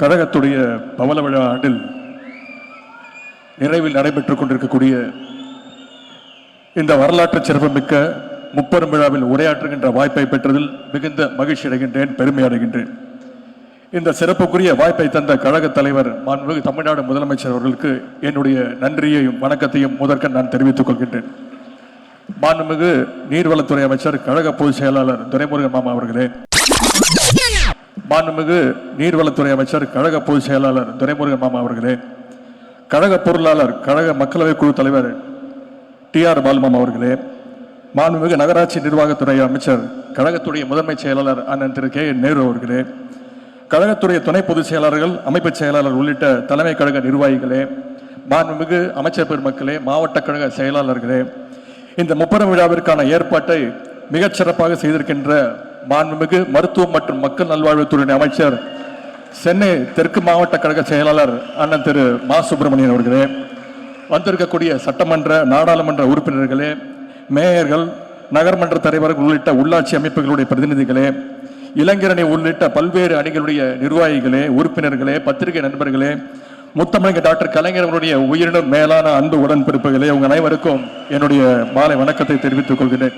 கழகத்துடைய பவள விழா ஆண்டில் நிறைவில் நடைபெற்றுக் கொண்டிருக்கக்கூடிய இந்த வரலாற்று சிறப்புமிக்க முப்பெரும் விழாவில் உரையாற்றுகின்ற வாய்ப்பை பெற்றதில் மிகுந்த மகிழ்ச்சி அடைகின்றேன் பெருமை அடைகின்றேன். இந்த சிறப்புக்குரிய வாய்ப்பை தந்த கழக தலைவர் மாண்புமிகு தமிழ்நாடு முதலமைச்சர் அவர்களுக்கு என்னுடைய நன்றியையும் வணக்கத்தையும் முதற்க நான் தெரிவித்துக் கொள்கின்றேன். மாண்புமிகு நீர்வளத்துறை அமைச்சர் கழக பொதுச் செயலாளர் துரைமுருகன் மாமா அவர்களே. மாண்புமிகு நீர்வளத்துறை அமைச்சர் கழக பொதுச் செயலாளர் துரைமுருகன் மாமா அவர்களே கழக பொருளாளர் கழக மக்களவை குழு தலைவர் டி ஆர் பாலுமாமா அவர்களே மாண்புமிகு நகராட்சி நிர்வாகத்துறை அமைச்சர் கழகத்துடைய முதன்மை செயலாளர் அண்ணன் திரு கே. நேரு அவர்களே கழகத்துடைய துணை பொதுச் செயலாளர்கள் அமைப்புச் செயலாளர் உள்ளிட்ட தலைமை கழக நிர்வாகிகளே மாண்புமிகு அமைச்சர் பெருமக்களே மாவட்ட கழக செயலாளர்களே இந்த முப்பெரும் விழாவிற்கான ஏற்பாட்டை மிகச்சிறப்பாக செய்திருக்கின்ற மாண்புமிகு மருத்துவம் மற்றும் மக்கள் நல்வாழ்வுத்துறை அமைச்சர் சென்னை தெற்கு மாவட்ட கழக செயலாளர் அண்ணன் திரு மா. சுப்பிரமணியன் அவர்களே வந்திருக்கக்கூடிய சட்டமன்ற நாடாளுமன்ற உறுப்பினர்களே மேயர்கள் நகர்மன்ற தலைவர்கள் உள்ளிட்ட உள்ளாட்சி அமைப்புகளுடைய பிரதிநிதிகளே இளைஞரணி உள்ளிட்ட பல்வேறு அணிகளுடைய நிர்வாகிகளே உறுப்பினர்களே பத்திரிகை நண்பர்களே முத்தமிழக டாக்டர் கலைஞர்களுடைய அவருடைய உயிரினும் மேலான அன்பு உடன்பிறப்புகளே உங்கள் அனைவருக்கும் என்னுடைய மாலை வணக்கத்தை தெரிவித்துக் கொள்கிறேன்.